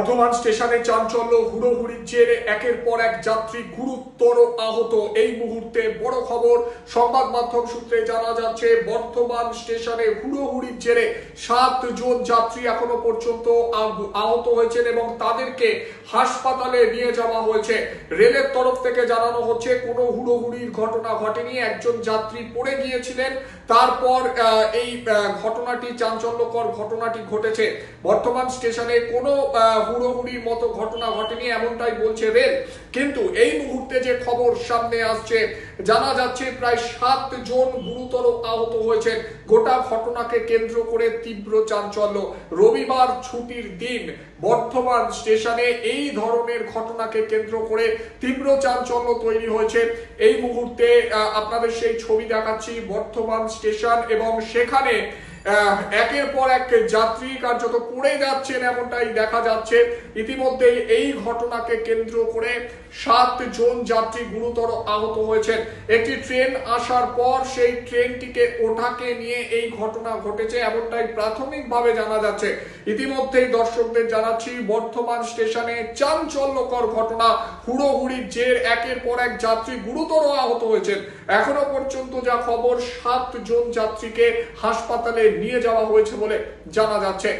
বর্ধমান স্টেশনে চাঞ্চল্য হুড়োহুড়ির জেরে একের পর এক যাত্রী গুরুতর আহত। এই মুহূর্তে বড় খবর, সংবাদ মাধ্যম সূত্রে জানা যাচ্ছে, বর্ধমান স্টেশনে হুড়োহুড়ির জেরে সাত জন যাত্রী এখনও পর্যন্ত আহ- আহত হয়েছেন এবং তাদেরকে হাসপাতালে নিয়ে যাওয়া হয়েছে। রেলের তরফ থেকে জানানো হচ্ছে, কোনো হুড়োহুড়ির ঘটনা ঘটেনি। একজন যাত্রী পড়ে গিয়েছিলেন, তারপর এই ঘটনাটি চাঞ্চল্যকর ঘটনাটি ঘটেছে। বর্তমান স্টেশনে কোনো হুড়োহুড়ির মতো ঘটনা ঘটেনি, এমনটাই বলছে রেল। কিন্তু এই মুহূর্তে যে খবর সামনে আসছে, জানা যাচ্ছে প্রায় সাত জন গুরুতর আহত হয়েছেন। গোটা ঘটনাকে কেন্দ্র করে তীব্র চাঞ্চল্য। রবিবার ছুটির দিন বর্ধমান স্টেশনে এই ধরনের ঘটনাকে কেন্দ্র করে তীব্র চাঞ্চল্য তৈরি হয়েছে। এই মুহূর্তে আপনাদের সেই ছবি দেখাচ্ছি বর্ধমান স্টেশন এবং সেখানে একের পর এক যাত্রী কার্যত পড়ে যাচ্ছেন এমনটাই দেখা যাচ্ছে। ইতিমধ্যে এই ঘটনাকে কেন্দ্র করে সাত জন যাত্রী গুরুতর আহত হয়েছেন। একটি ট্রেন আসার পর সেই ট্রেনটিকে ওঠাকে নিয়ে এই ঘটনা ঘটেছে এমনটাই প্রাথমিকভাবে জানা যাচ্ছে। ইতিমধ্যেই দর্শকদের জানাচ্ছি, বর্ধমান স্টেশনে চাঞ্চল্যকর ঘটনা। হুড়োহুড়ির জের, একের পর এক যাত্রী গুরুতর আহত হয়েছেন। এখনও পর্যন্ত যা খবর, সাত জন যাত্রীকে হাসপাতালে নিয়ে যাওয়া হয়েছে বলে জানা যাচ্ছে।